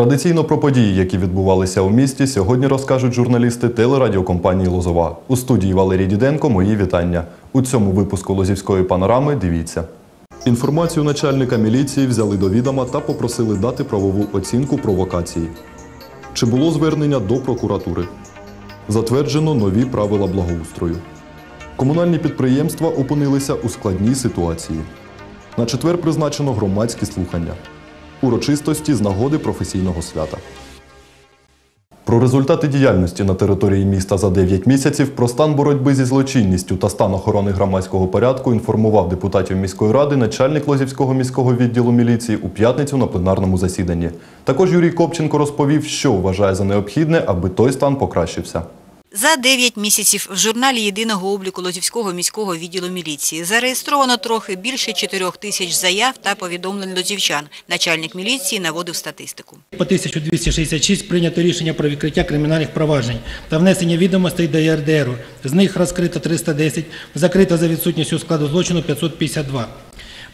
Традиційно про події, які відбувалися у місті, сьогодні розкажуть журналісти телерадіокомпанії Лозова. У студії Валерій Діденко мої вітання. У цьому випуску Лозівської панорами дивіться. Інформацію начальника міліції взяли до відома та попросили дати правову оцінку провокації. Чи було звернення до прокуратури? Затверджено нові правила благоустрою. Комунальні підприємства опинилися у складній ситуації. На четвер призначено громадські слухання. Урочистості з нагоди професійного свята. Про результати діяльності на території міста за 9 місяців, про стан боротьби зі злочинністю та стан охорони громадського порядку інформував депутатів міської ради начальник Лозівського міського відділу міліції у п'ятницю на пленарному засіданні. Також Юрій Копченко розповів, що вважає за необхідне, аби той стан покращився. За 9 місяців в журналі єдиного обліку Лозівського міського відділу міліції зареєстровано трохи більше 4 тисяч заяв та повідомлень лозівчан. Начальник міліції наводив статистику. По 1266 прийнято рішення про відкриття кримінальних проваджень та внесення відомостей до ЄРДРу. З них розкрито 310, закрито за відсутністю складу злочину 552.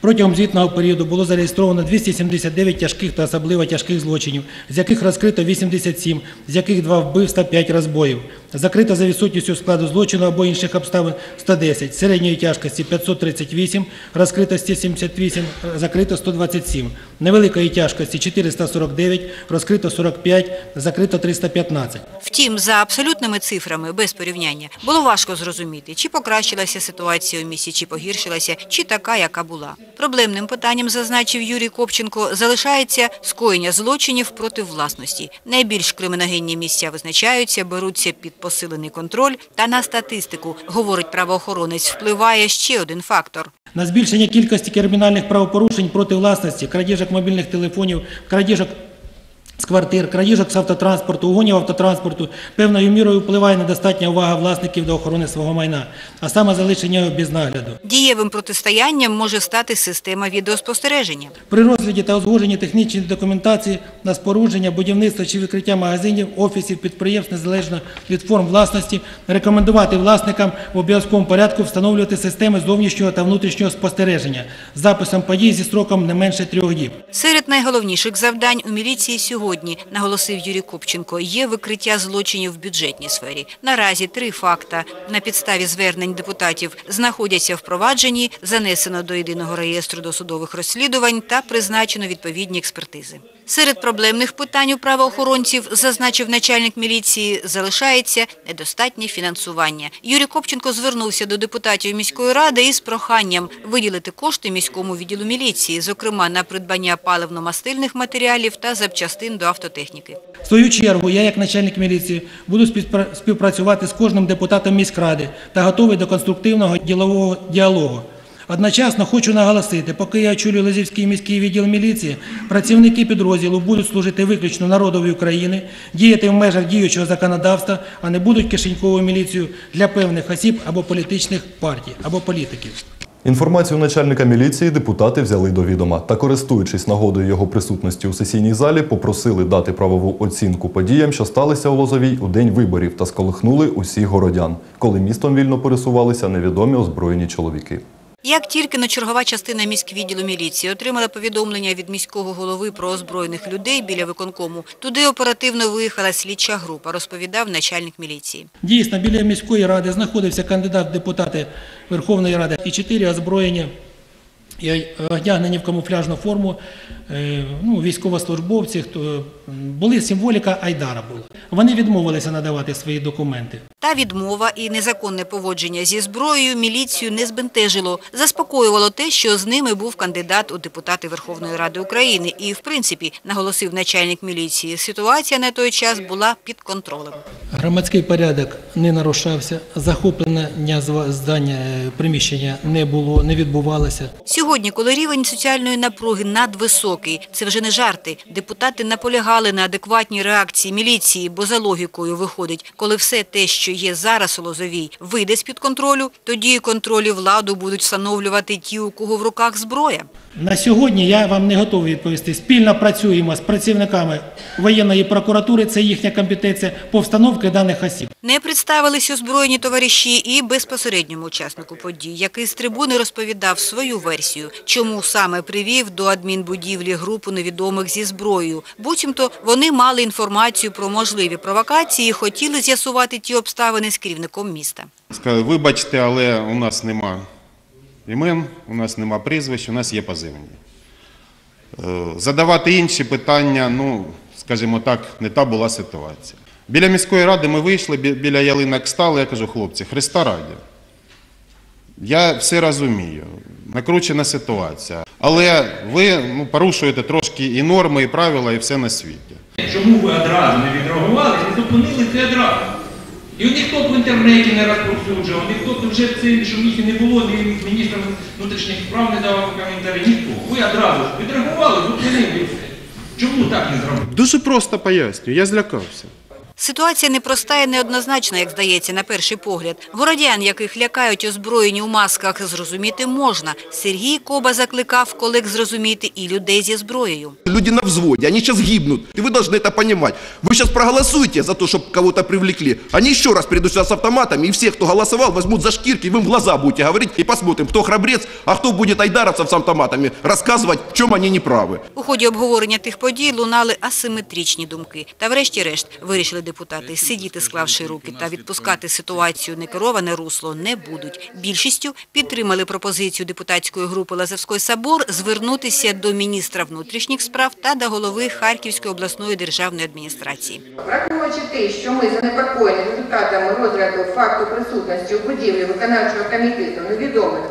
Протягом звітного періоду було зареєстровано 279 тяжких та особливо тяжких злочинів, з яких розкрито 87, з яких два вбивства, 5 розбоїв. Закрито за відсутністю складу злочину або інших обставин 110, середньої тяжкості 538, розкрито 178, закрито 127, невеликої тяжкості 449, розкрито 45, закрито 315. Втім, за абсолютними цифрами, без порівняння, було важко зрозуміти, чи покращилася ситуація у місті, чи погіршилася, чи така, яка була. Проблемним питанням, зазначив Юрій Копченко, залишається скоєння злочинів проти власності. Найбільш криміногенні місця визначаються, беруться під посилений контроль та на статистику, говорить правоохоронець, впливає ще один фактор. На збільшення кількості кримінальних правопорушень проти власності, крадіжок мобільних телефонів, крадіжок з квартир, крадіжок з автотранспорту, угонів автотранспорту певною мірою впливає недостатня увага власників до охорони свого майна, а саме залишення його без нагляду. Дієвим протистоянням може стати система відеоспостереження. При розгляді та узгодженні технічної документації на спорудження, будівництво чи відкриття магазинів, офісів, підприємств незалежно від форм власності, рекомендувати власникам в обов'язковому порядку встановлювати системи зовнішнього та внутрішнього спостереження з записом подій зі строком не менше трьох діб. Серед найголовніших завдань у міліції сьогодні, наголосив Юрій Копченко, є викриття злочинів в бюджетній сфері. Наразі три факта на підставі звернень депутатів знаходяться в провадженні, занесено до єдиного реєстру досудових розслідувань та призначено відповідні експертизи. Серед проблемних питань у правоохоронців, зазначив начальник міліції, залишається недостатнє фінансування. Юрій Копченко звернувся до депутатів міської ради із проханням виділити кошти міському відділу міліції, зокрема на придбання паливно-мастильних матеріалів та запчастин до автотехніки. В свою чергу, я, як начальник міліції, буду співпра- співпрацювати з кожним депутатом міськради та готовий до конструктивного ділового діалогу. Одночасно хочу наголосити, поки я очолюю Лазівський міський відділ міліції, працівники підрозділу будуть служити виключно народові України, діяти в межах діючого законодавства, а не будуть кишеньковою міліцією для певних осіб або політичних партій, або політиків. Інформацію начальника міліції депутати взяли до відома та, користуючись нагодою його присутності у сесійній залі, попросили дати правову оцінку подіям, що сталися у Лозовій у день виборів та сколихнули усіх городян, коли містом вільно пересувалися невідомі озброєні чоловіки. Як тільки на чергова частина міськвідділу міліції отримала повідомлення від міського голови про озброєних людей біля виконкому, туди оперативно виїхала слідча група, розповідав начальник міліції. Дійсно, біля міської ради знаходився кандидат в депутати Верховної Ради і чотири озброєні і одягнені в камуфляжну форму е, ну, військовослужбовці, хто були символіка Айдара була. Вони відмовилися надавати свої документи. Та відмова і незаконне поводження зі зброєю міліцію не збентежило. Заспокоювало те, що з ними був кандидат у депутати Верховної Ради України. І, в принципі, наголосив начальник міліції, ситуація на той час була під контролем. Громадський порядок не нарушався, захоплення здання е, приміщення не було, не відбувалося. Сьогодні, коли рівень соціальної напруги надвисокий, це вже не жарти. Депутати наполягали на адекватні реакції міліції, бо за логікою виходить, коли все те, що є зараз у Лозовій, вийде з-під контролю, тоді контролі владу будуть встановлювати ті, у кого в руках зброя. На сьогодні я вам не готовий відповісти. Спільно працюємо з працівниками воєнної прокуратури, це їхня компетенція по встановці даних осіб. Не представились озброєні товариші і безпосередньому учаснику подій, який з трибуни розповідав свою версію, чому саме привів до адмінбудівлі групу невідомих зі зброєю. Буцімто вони мали інформацію про можливі провокації і хотіли з'ясувати ті обставини з керівником міста. Сказали, вибачте, але у нас нема імен, у нас нема прізвищ, у нас є позивні. Е, Задавати інші питання, ну, скажімо так, не та була ситуація. Біля міської ради ми вийшли, біля ялинок стали, я кажу, хлопці, Христа раді. Я все розумію, накручена ситуація. Але ви ну, порушуєте трошки і норми, і правила, і все на світі. Чому ви одразу не відреагували, не зупинили це одразу? І ніхто б в інтернеті не розповсюджував, ніхто б вже цій що не було, ні міністр внутрішніх справ не давав коментарі, ніхто. Ви одразу відреагували, зупинили. Чому так не зробили? Дуже просто пояснюю, я злякався. Ситуація непроста і неоднозначна, як здається, на перший погляд. Городян, яких лякають озброєні у масках, зрозуміти можна. Сергій Коба закликав колег зрозуміти і людей зі зброєю. Люди на взводе, они сейчас гибнут. И вы должны это понимать. Вы сейчас проголосуете за то, чтобы кого-то привлекли. Они еще раз придут сюда с автоматами, и всех, кто голосовал, возьмут за шкирки, вы им в глаза будете говорить, и посмотрим, кто храбрец, а кто будет айдаровцев с автоматами, рассказывать, в чем они неправы. У ході обговорення тих подій лунали асиметричні думки. Та врешті-решт вирішили депутати сидіти, склавши руки, та відпускати ситуацію некероване русло не будуть. Більшістю підтримали пропозицію депутатської групи Лазовський собор звернутися до міністра внутрішніх справ та до голови Харківської обласної державної адміністрації. Враховуючи те, що ми занепокоєні результатами розгляду факту присутності у будівлі виконавчого комітету невідомих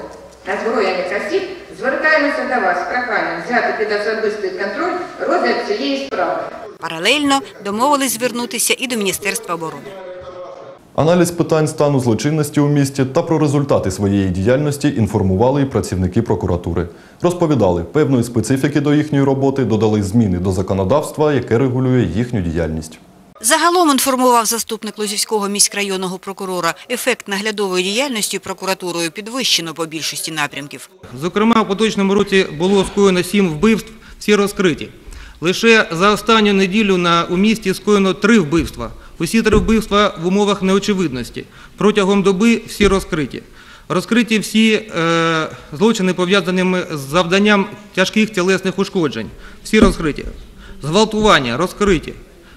озброєних осіб, звертаємося до вас з проханням взяти під особистий контроль розгляд цієї справи. Паралельно домовились звернутися і до Міністерства оборони. Аналіз питань стану злочинності у місті та про результати своєї діяльності інформували і працівники прокуратури. Розповідали, певної специфіки до їхньої роботи додали зміни до законодавства, яке регулює їхню діяльність. Загалом інформував заступник Лозівського міськрайонного прокурора. Ефект наглядової діяльності прокуратурою підвищено по більшості напрямків. Зокрема, у поточному році було скоєно сім вбивств, всі розкриті. Лише за останню неділю на, у місті скоєно три вбивства. Усі три вбивства в умовах неочевидності. Протягом доби всі розкриті. Розкриті всі е, злочини, пов'язані з завданням тяжких тілесних ушкоджень. Всі розкриті. Зґвалтування розкриті.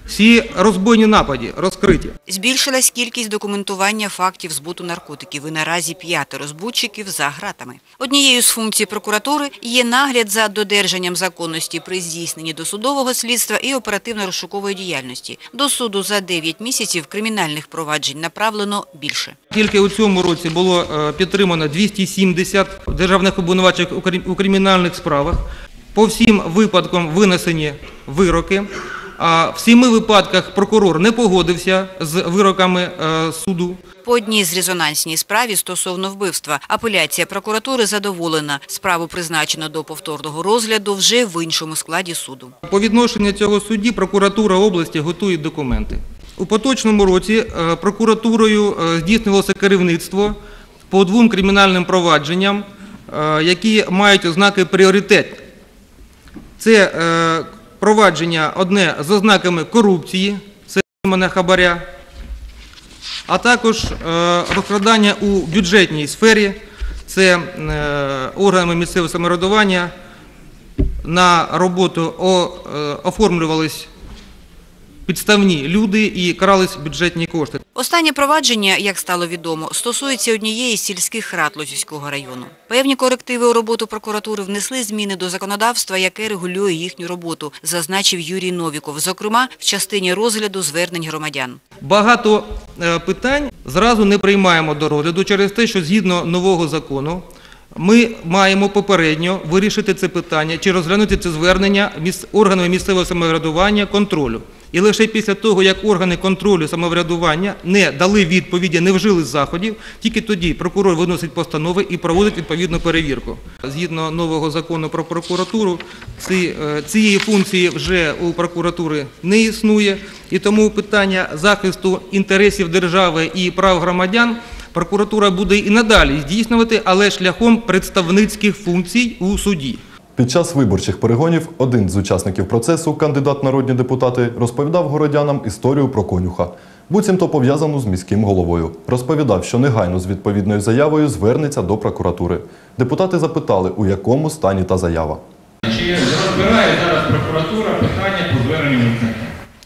Всі розбойні напади розкриті. Збільшилась кількість документування фактів збуту наркотиків і наразі п'ятеро збутчиків за гратами. Однією з функцій прокуратури є нагляд за додержанням законності при здійсненні досудового слідства і оперативно-розшукової діяльності. До суду за 9 місяців кримінальних проваджень направлено більше. Тільки у цьому році було е, підтримано 270 державних крим- у кримінальних справах. По всім випадкам винесені вироки. В сіми випадках прокурор не погодився з вироками е, суду. По одній з резонансній справі стосовно вбивства апеляція прокуратури задоволена. Справу призначено до повторного розгляду вже в іншому складі суду. По відношенню цього судді прокуратура області готує документи. У поточному році е, прокуратурою е, здійснювалося керівництво по двом кримінальним провадженням, які мають ознаки пріоритету. Це провадження одне з ознаками корупції, це мене хабаря, а також е, розкрадання у бюджетній сфері, це е, органами місцевого самоврядування. На роботу е, оформлювались підставні люди і крались бюджетні кошти. Останнє провадження, як стало відомо, стосується однієї з сільських рад Лозівського району. Певні корективи у роботу прокуратури внесли зміни до законодавства, яке регулює їхню роботу, зазначив Юрій Новіков, зокрема в частині розгляду звернень громадян. Багато е, питань зразу не приймаємо до розгляду через те, що згідно нового закону ми маємо попередньо вирішити це питання чи розглянути це звернення органами місцевого самоврядування контролю. І лише після того, як органи контролю самоврядування не дали відповіді, не вжили заходів, тільки тоді прокурор виносить постанови і проводить відповідну перевірку. Згідно нового закону про прокуратуру, е, цієї функції вже у прокуратури не існує, і тому питання захисту інтересів держави і прав громадян прокуратура буде і надалі здійснювати, але шляхом представницьких функцій у суді. Під час виборчих перегонів один з учасників процесу, кандидат народні депутати, розповідав городянам історію про конюха. Буцімто пов'язану з міським головою. Розповідав, що негайно з відповідною заявою звернеться до прокуратури. Депутати запитали, у якому стані та заява. Чи розбирає зараз прокуратура питання по зверненню?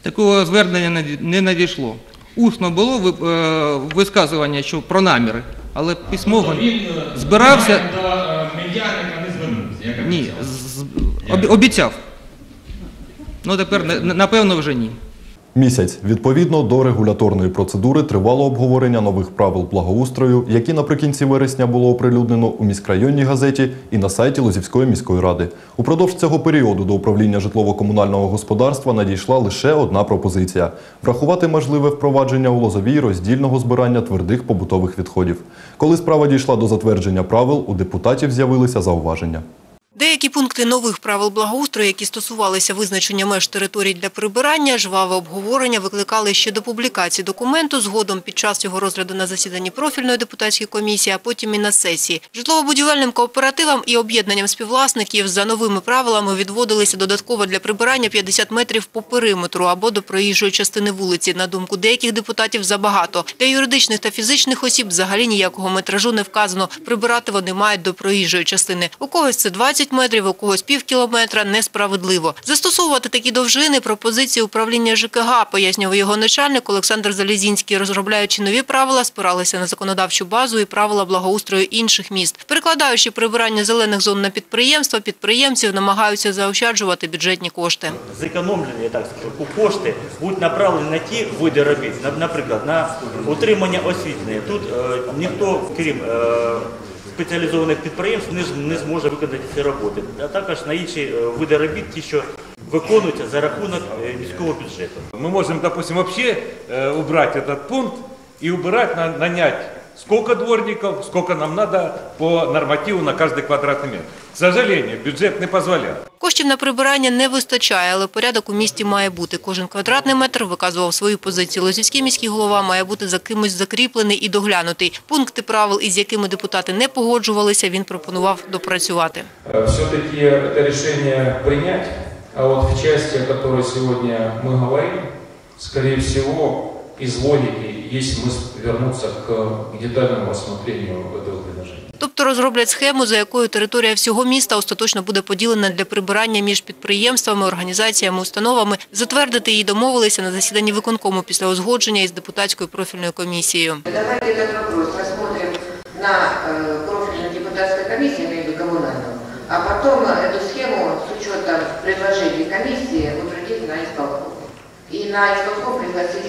Такого звернення не надійшло. Усно було е, висказування що про наміри, але письмово Він е, збирався. до е, медіарника не звернувся. як Ні, з- обі- обіцяв. Ну тепер на- на- напевно вже ні. Місяць відповідно до регуляторної процедури тривало обговорення нових правил благоустрою, які наприкінці вересня було оприлюднено у міськрайонній газеті і на сайті Лозівської міської ради. Упродовж цього періоду до управління житлово-комунального господарства надійшла лише одна пропозиція врахувати можливе впровадження у Лозовій роздільного збирання твердих побутових відходів. Коли справа дійшла до затвердження правил, у депутатів з'явилися зауваження. Деякі пункти нових правил благоустрою, які стосувалися визначення меж територій для прибирання, жваве обговорення викликали ще до публікації документу, згодом під час його розгляду на засіданні профільної депутатської комісії, а потім і на сесії. Житлово-будівельним кооперативам і об'єднанням співвласників за новими правилами відводилися додатково для прибирання 50 метрів по периметру або до проїжджої частини вулиці. На думку деяких депутатів, забагато. Для юридичних та фізичних осіб взагалі ніякого метражу не вказано. Прибирати вони мають до проїжджої частини. У когось це 20 метрів, у когось пів кілометра. Несправедливо. Застосовувати такі довжини пропозиції управління ЖКГ, пояснював його начальник Олександр Залізінський. Розробляючи нові правила, спиралися на законодавчу базу і правила благоустрою інших міст. Перекладаючи прибирання зелених зон на підприємства, підприємців намагаються заощаджувати бюджетні кошти. зекономлені, так скажу, кошти будуть направлені на ті види робіт, на- наприклад, на утримання освітлення. Тут е, ніхто, крім е, спеціалізованих підприємств, не, ж- не зможе виконати ці роботи, а також на інші е, види робіт, ті, що виконуються за рахунок е, міського бюджету. Мы можем, допустим, вообще э, убрать этот пункт и убирать, на- нанять сколько дворников, сколько нам надо по нормативу на каждый квадратный метр. К сожалению, бюджет не позволяет. Коштів на прибирання не вистачає, але порядок у місті має бути. Кожен квадратний метр виказував свою позицію. Лозівський міський голова має бути за кимось закріплений і доглянутий. Пункти правил, із якими депутати не погоджувалися, він пропонував допрацювати. все-таки это решение принять, а вот в части, о которой сегодня мы говорим, скорее всего, из логики есть смысл вернуться к, к детальному рассмотрению этого предложения. Тобто розроблять схему, за якою територія всього міста остаточно буде поділена для прибирання між підприємствами, організаціями, установами. Затвердити її домовилися на засіданні виконкому після узгодження із депутатською профільною комісією. Давайте этот вопрос рассмотрим на э, профильной депутатской комиссии, имею в виду коммунальную, а потом э, эту схему с учетом предложений на исполком пригласить.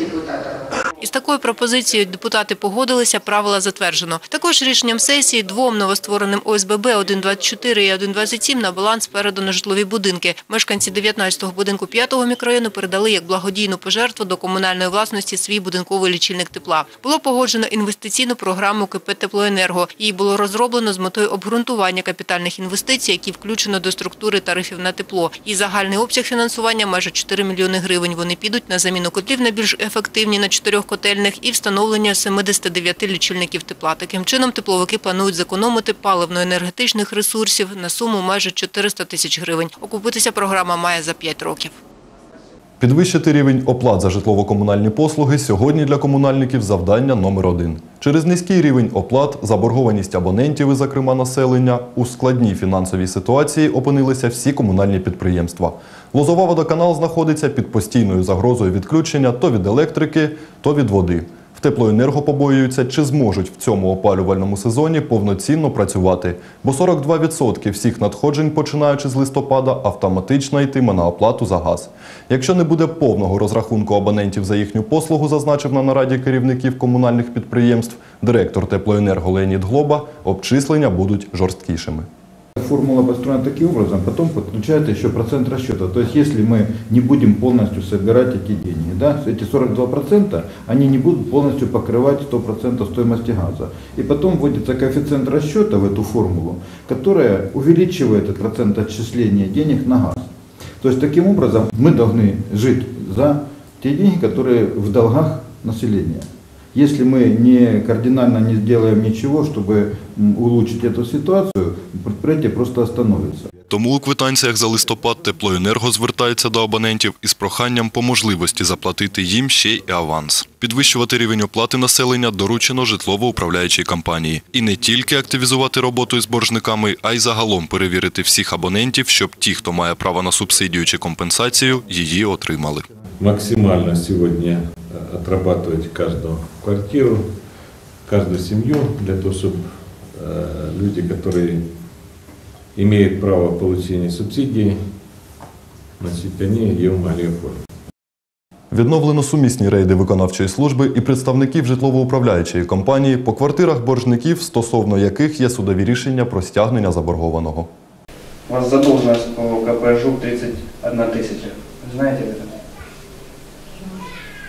Із такою пропозицією депутати погодилися, правила затверджено. Також рішенням сесії двом новоствореним ОСББ 124 і 127 на баланс передано житлові будинки. Мешканці 19-го будинку 5-го мікрорайону передали як благодійну пожертву до комунальної власності свій будинковий лічильник тепла. Було погоджено інвестиційну програму КП «Теплоенерго». Її було розроблено з метою обґрунтування капітальних інвестицій, які включено до структури тарифів на тепло. І загальний обсяг фінансування майже 4 мільйони гривень. Вони підуть на заміну котлів на більш ефективні на чотирьох котельних і встановлення 79 лічильників тепла. Таким чином тепловики планують зекономити паливно-енергетичних ресурсів на суму майже 400 тисяч гривень. Окупитися програма має за 5 років. Підвищити рівень оплат за житлово-комунальні послуги сьогодні для комунальників завдання номер один. Через низький рівень оплат, заборгованість абонентів і, зокрема, населення, у складній фінансовій ситуації опинилися всі комунальні підприємства. Лозова водоканал знаходиться під постійною загрозою відключення то від електрики, то від води. Теплоенерго побоюються, чи зможуть в цьому опалювальному сезоні повноцінно працювати, бо 42% всіх надходжень, починаючи з листопада, автоматично йтиме на оплату за газ. Якщо не буде повного розрахунку абонентів за їхню послугу, зазначив на нараді керівників комунальних підприємств директор теплоенерго Леонід Глоба, обчислення будуть жорсткішими. Формула построена таким образом, потом подключается еще процент расчета. То есть если мы не будем полностью собирать эти деньги, да, эти 42%, они не будут полностью покрывать 100% стоимости газа. И потом вводится коэффициент расчета в эту формулу, которая увеличивает этот процент отчисления денег на газ. То есть таким образом мы должны жить за те деньги, которые в долгах населения. Если мы не кардинально не сделаем ничего, чтобы м, улучшить эту ситуацию, предприятие просто остановится. Тому у квитанціях за листопад теплоенерго звертається до абонентів із проханням по можливості заплатити їм ще й аванс. Підвищувати рівень оплати населення доручено житлово-управляючій компанії. І не тільки активізувати роботу із боржниками, а й загалом перевірити всіх абонентів, щоб ті, хто має право на субсидію чи компенсацію, її отримали. максимально сегодня э, отрабатывать каждую квартиру, каждую семью, для того, чтобы э, люди, которые имеют право получения субсидий, значит, они ее могли оформить. Відновлено сумісні рейди виконавчої служби і представників житлово-управляючої компанії по квартирах боржників, стосовно яких є судові рішення про стягнення заборгованого. У вас задолженность по КП ЖУК 31 тысяча. Знаете это?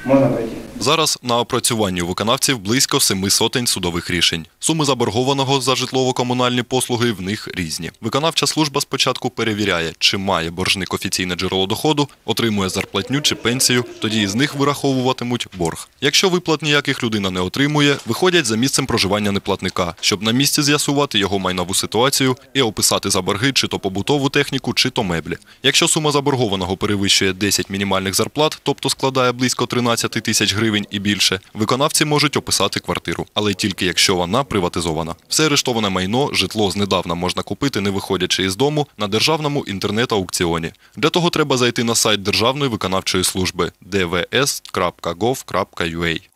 Можно пройти? Зараз на опрацюванні у виконавців близько семи сотень судових рішень. Суми заборгованого за житлово-комунальні послуги в них різні. Виконавча служба спочатку перевіряє, чи має боржник офіційне джерело доходу, отримує зарплатню чи пенсію, тоді із них вираховуватимуть борг. Якщо виплат ніяких людина не отримує, виходять за місцем проживання неплатника, щоб на місці з'ясувати його майнову ситуацію і описати за борги чи то побутову техніку, чи то меблі. Якщо сума заборгованого перевищує 10 мінімальних зарплат, тобто складає близько 13 тисяч гривень і більше, виконавці можуть описати квартиру, але тільки якщо вона приватизована. Все арештоване майно, житло знедавна можна купити, не виходячи із дому, на державному інтернет-аукціоні. Для того треба зайти на сайт Державної виконавчої служби dvs.gov.ua,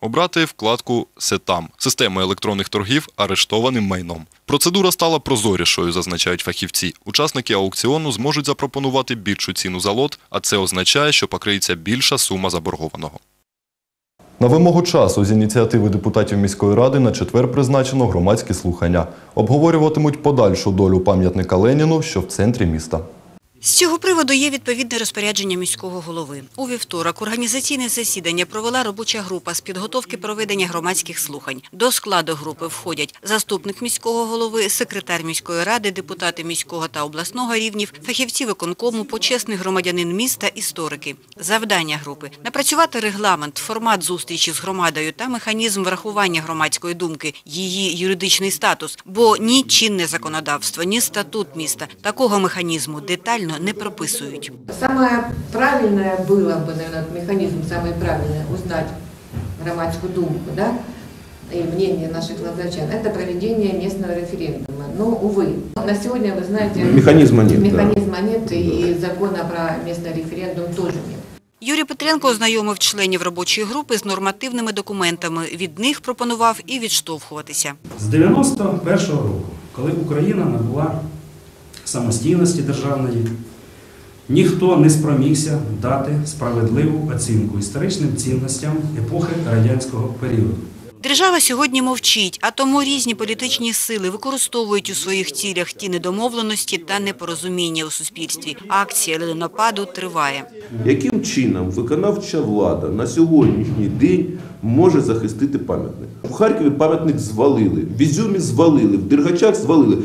обрати вкладку «Сетам» – система електронних торгів арештованим майном. Процедура стала прозорішою, зазначають фахівці. Учасники аукціону зможуть запропонувати більшу ціну за лот, а це означає, що покриється більша сума заборгованого. На вимогу часу з ініціативи депутатів міської ради на четвер призначено громадські слухання. Обговорюватимуть подальшу долю пам'ятника Леніну, що в центрі міста. З цього приводу є відповідне розпорядження міського голови. У вівторок організаційне засідання провела робоча група з підготовки проведення громадських слухань. До складу групи входять заступник міського голови, секретар міської ради, депутати міського та обласного рівнів, фахівці виконкому, почесний громадянин міста, історики. Завдання групи – напрацювати регламент, формат зустрічі з громадою та механізм врахування громадської думки, її юридичний статус. Бо ні чинне законодавство, ні статут міста такого механізму детально не прописують. Самое правильное было бы, наверное, механизм самый правильный, узнать громадскую думку, да, и мнение наших глазачан, это проведение местного референдума. Но, увы, на сегодня, вы знаете, Механизма нет, да. Механизма нет, и закона про местный референдум тоже нет. Юрій Петренко ознайомив членів робочої групи з нормативними документами. Від них пропонував і відштовхуватися. З 91-го року, коли Україна набула самостійності державної, ніхто не спромігся дати справедливу оцінку історичним цінностям епохи радянського періоду. Держава сьогодні мовчить, а тому різні політичні сили використовують у своїх цілях ті недомовленості та непорозуміння у суспільстві. Акція ленопаду триває. Яким чином виконавча влада на сьогоднішній день може захистити пам'ятник? У Харкові пам'ятник звалили, в Ізюмі звалили, в Дергачах звалили.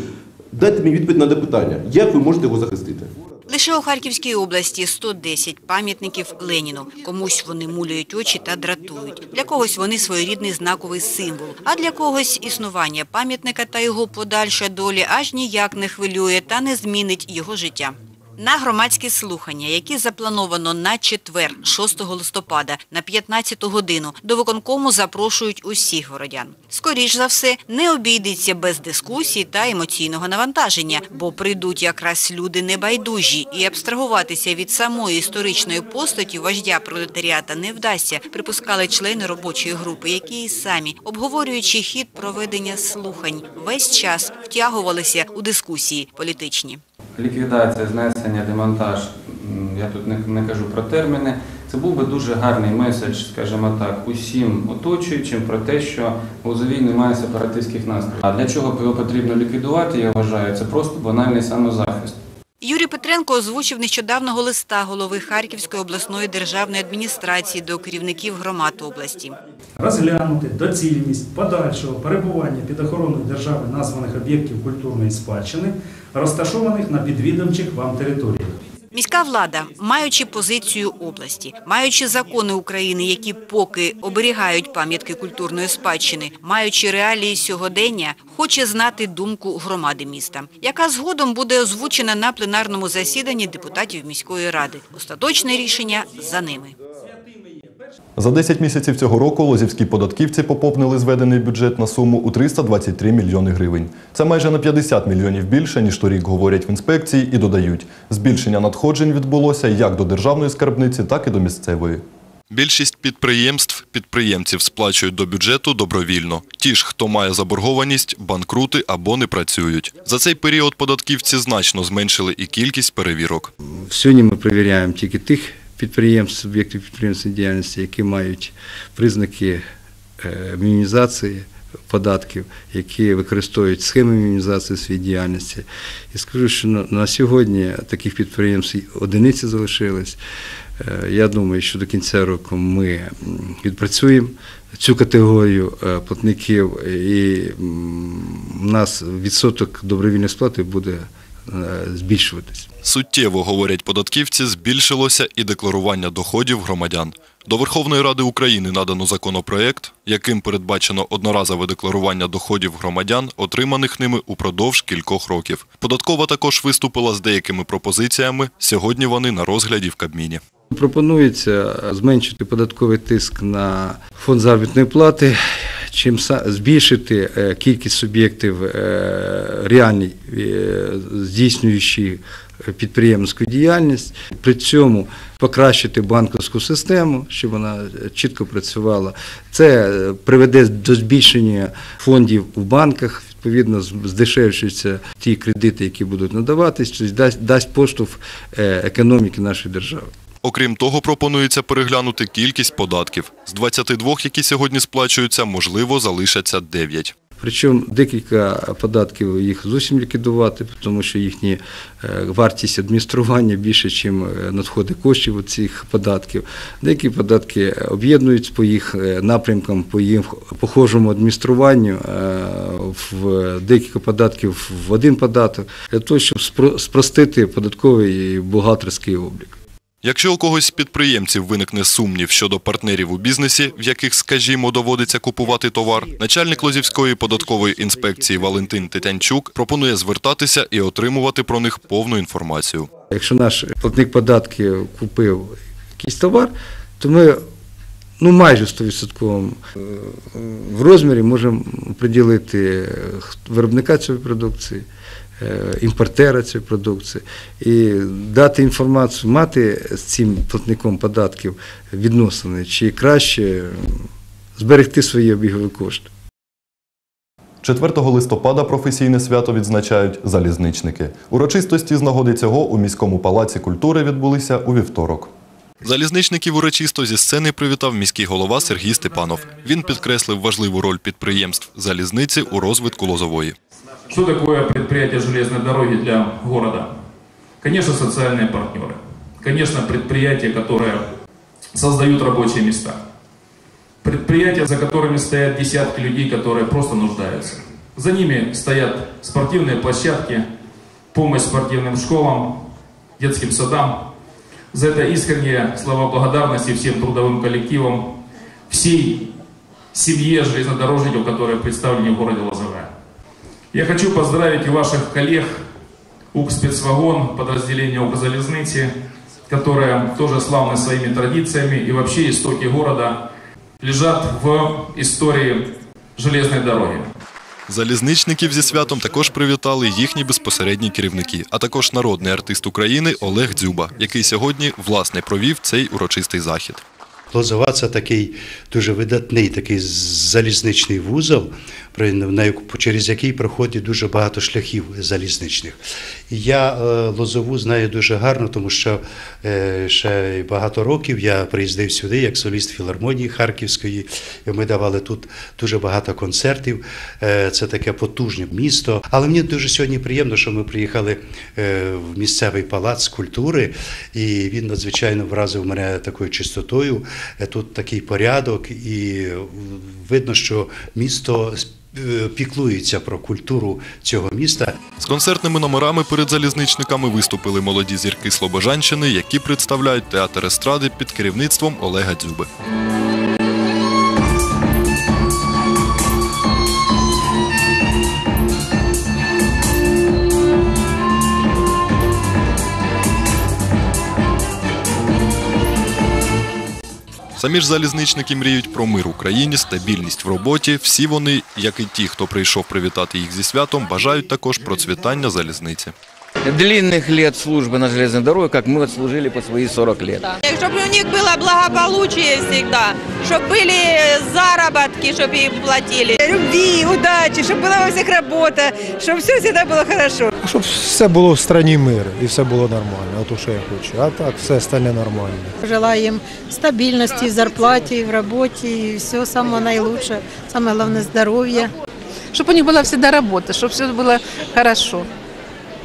Дайте мені відповідь на питання, як ви можете його захистити? Лише у Харківській області 110 пам'ятників Леніну. Комусь вони муляють очі та дратують. Для когось вони своєрідний знаковий символ, а для когось існування пам'ятника та його подальша доля аж ніяк не хвилює та не змінить його життя. На громадські слухання, які заплановано на четвер, 6 листопада, на 15 годину, до виконкому запрошують усіх городян. Скоріш за все, не обійдеться без дискусій та емоційного навантаження, бо прийдуть якраз люди небайдужі, і абстрагуватися від самої історичної постаті вождя пролетаріата не вдасться, припускали члени робочої групи, які і самі, обговорюючи хід проведення слухань, весь час втягувалися у дискусії політичні. Ліквідація, знесення, демонтаж, я тут не, не кажу про терміни. Це був би дуже гарний меседж, скажімо так, усім оточуючим про те, що Лозовій не має сепаратистських настроїв. А для чого б його потрібно ліквідувати, я вважаю, це просто банальний самозахист. Юрій Петренко озвучив нещодавного листа голови Харківської обласної державної адміністрації до керівників громад області. Розглянути доцільність подальшого перебування під охороною держави названих об'єктів культурної спадщини, розташованих на підвідомчих вам територіях. Міська влада, маючи позицію області, маючи закони України, які поки оберігають пам'ятки культурної спадщини, маючи реалії сьогодення, хоче знати думку громади міста, яка згодом буде озвучена на пленарному засіданні депутатів міської ради. Остаточне рішення за ними. За 10 місяців цього року лозівські податківці поповнили зведений бюджет на суму у 323 мільйони гривень. Це майже на 50 мільйонів більше, ніж торік говорять в інспекції і додають. Збільшення надходжень відбулося як до державної скарбниці, так і до місцевої. Більшість підприємств, підприємців сплачують до бюджету добровільно. Ті ж, хто має заборгованість, банкрути або не працюють. За цей період податківці значно зменшили і кількість перевірок. Сьогодні ми перевіряємо тільки тих підприємств, суб'єктів підприємницької діяльності, які мають признаки е, мінімізації податків, які використовують схеми мінімізації своєї діяльності. І скажу, що на- сьогодні таких підприємств одиниці залишились. Е, Я думаю, що до кінця року ми відпрацюємо цю категорію е, платників, і у нас відсоток добровільної сплати буде збільшуватись. Суттєво, говорять податківці, збільшилося і декларування доходів громадян. До Верховної Ради України надано законопроект, яким передбачено одноразове декларування доходів громадян, отриманих ними упродовж кількох років. Податкова також виступила з деякими пропозиціями. Сьогодні вони на розгляді в Кабміні. Пропонується зменшити податковий тиск на фонд заробітної плати, чим збільшити е, кількість суб'єктів е, реальні, е, здійснюючи підприємницьку діяльність, при цьому покращити банківську систему, щоб вона чітко працювала. Це е, приведе до збільшення фондів у банках. Відповідно, здешевшуються ті кредити, які будуть надаватись, тобто дасть, дасть поштовх е, економіки нашої держави. Окрім того, пропонується переглянути кількість податків. З 22, які сьогодні сплачуються, можливо, залишаться 9. Причому декілька податків їх зовсім ліквідувати, тому що їхні е, вартість адміністрування більше, ніж надходи коштів від цих податків. Деякі податки об'єднують по їх е, напрямкам, по їх похожому адмініструванню, е, в декілька податків в один податок, для того, щоб спро- спростити податковий і бухгалтерський облік. Якщо у когось з підприємців виникне сумнів щодо партнерів у бізнесі, в яких, скажімо, доводиться купувати товар, начальник Лозівської податкової інспекції Валентин Тетянчук пропонує звертатися і отримувати про них повну інформацію. Якщо наш платник податків купив якийсь товар, то ми ну, майже 100% е, в розмірі можемо приділити виробника цієї продукції, е, імпортера цієї продукції і дати інформацію, мати з цим платником податків відносини, чи краще зберегти свої обігові кошти. 4 листопада професійне свято відзначають залізничники. Урочистості з нагоди цього у міському палаці культури відбулися у вівторок. Залізничників урочисто зі сцени привітав міський голова Сергій Степанов. Він підкреслив важливу роль підприємств залізниці у розвитку Лозової. Что такое предприятие железной дороги для города? Конечно, социальные партнеры. Конечно, предприятия, которые создают рабочие места. Предприятия, за которыми стоят десятки людей, которые просто нуждаются. За ними стоят спортивные площадки, помощь спортивным школам, детским садам. За это искренние слова благодарности всем трудовым коллективам, всей семье железнодорожников, которые представлены в городе Лозовая. Я хочу поздравить и ваших коллег УК-спецвагон, подразделение УК-залезницы, которое тоже славно своими традициями и вообще истоки города лежат в истории железной дороги. Залізничників зі святом також привітали їхні безпосередні керівники, а також народний артист України Олег Дзюба, який сьогодні власне провів цей урочистий захід. Лозова це такий дуже видатний такий залізничний вузол, через який проходить дуже багато шляхів залізничних. І я е, Лозову знаю дуже гарно, тому що е, ще багато років я приїздив сюди як соліст філармонії Харківської. І ми давали тут дуже багато концертів. Е, Це таке потужне місто. Але мені дуже сьогодні приємно, що ми приїхали в місцевий палац культури, і він надзвичайно вразив мене такою чистотою. Тут такий порядок, і видно, що місто піклується про культуру цього міста. З концертними номерами перед залізничниками виступили молоді зірки Слобожанщини, які представляють театр естради під керівництвом Олега Дзюби. Самі ж залізничники мріють про мир Україні, стабільність в роботі. Всі вони, як і ті, хто прийшов привітати їх зі святом, бажають також процвітання залізниці длинных лет службы на железной дороге, как мы отслужили по свои 40 лет. Чтобы у них было благополучие всегда, чтобы были заработки, чтобы им платили. Любви, удачи, чтобы была у всех работа, чтобы все всегда было хорошо. Щоб все було в страні мир і все було нормально. От що я хочу. А так все остальне нормально. Желаем стабильности в зарплате, в работе, и все самое наилучшее. Самое главное здоровье. Чтобы у них была всегда работа, чтобы все было хорошо.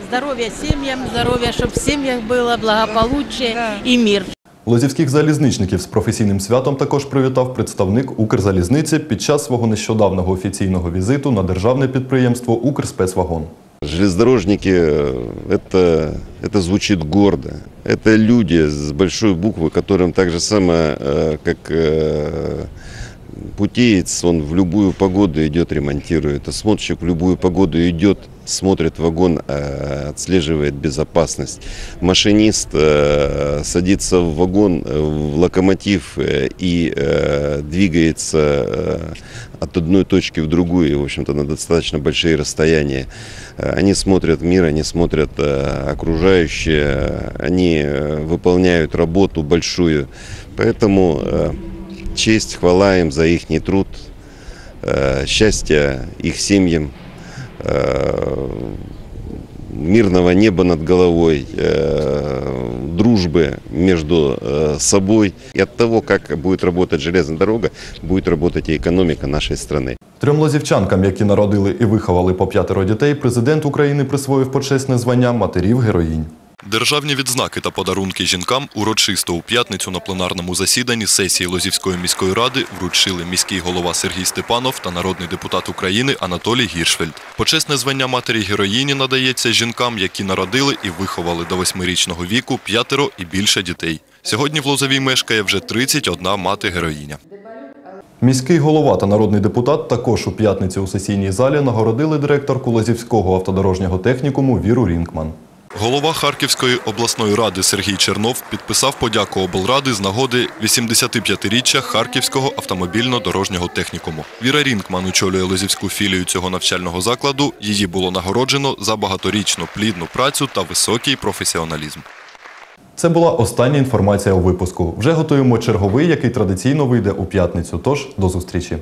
Здоровья семьям, здоровья, чтобы в семьях было благополучие и мир. Лозівських залізничників з професійним святом також привітав представник Укрзалізниці під час свого нещодавнього офіційного візиту на державне підприємство Укрспецвагон. Железнодорожники э, это, это звучит гордо. Это люди с большой буквы, которым так же самое, э, как э, путеец, он в любую погоду идет, ремонтирует. А смотрщик в любую погоду идет, смотрит вагон, э, отслеживает безопасность. Машинист э, садится в вагон, э, в локомотив и двигается от одной точки в другую, в общем-то, на достаточно большие расстояния. Они смотрят мир, они смотрят окружающее, они выполняют работу большую. Поэтому честь, хвала им за их труд, э, счастья их семьям, э, мирного неба над головой, э, дружбы между э, собой. И от того, как будет работать железная дорога, будет работать и экономика нашей страны. Трьом лозівчанкам, які народили і виховали по п'ятеро дітей, президент України присвоїв почесне звання матерів героїнь. Державні відзнаки та подарунки жінкам урочисто у п'ятницю на пленарному засіданні сесії Лозівської міської ради вручили міський голова Сергій Степанов та народний депутат України Анатолій Гіршфельд. Почесне звання матері героїні надається жінкам, які народили і виховали до восьмирічного віку п'ятеро і більше дітей. Сьогодні в Лозовій мешкає вже 31 мати героїня. Міський голова та народний депутат також у п'ятницю у сесійній залі нагородили директорку Лозівського автодорожнього технікуму Віру Рінкман. Голова Харківської обласної ради Сергій Чернов підписав подяку облради з нагоди 85-річчя Харківського автомобільно-дорожнього технікуму. Віра Рінкман очолює Лозівську філію цього навчального закладу. Її було нагороджено за багаторічну плідну працю та високий професіоналізм. Це була остання інформація у випуску. Вже готуємо черговий, який традиційно вийде у п'ятницю. Тож до зустрічі.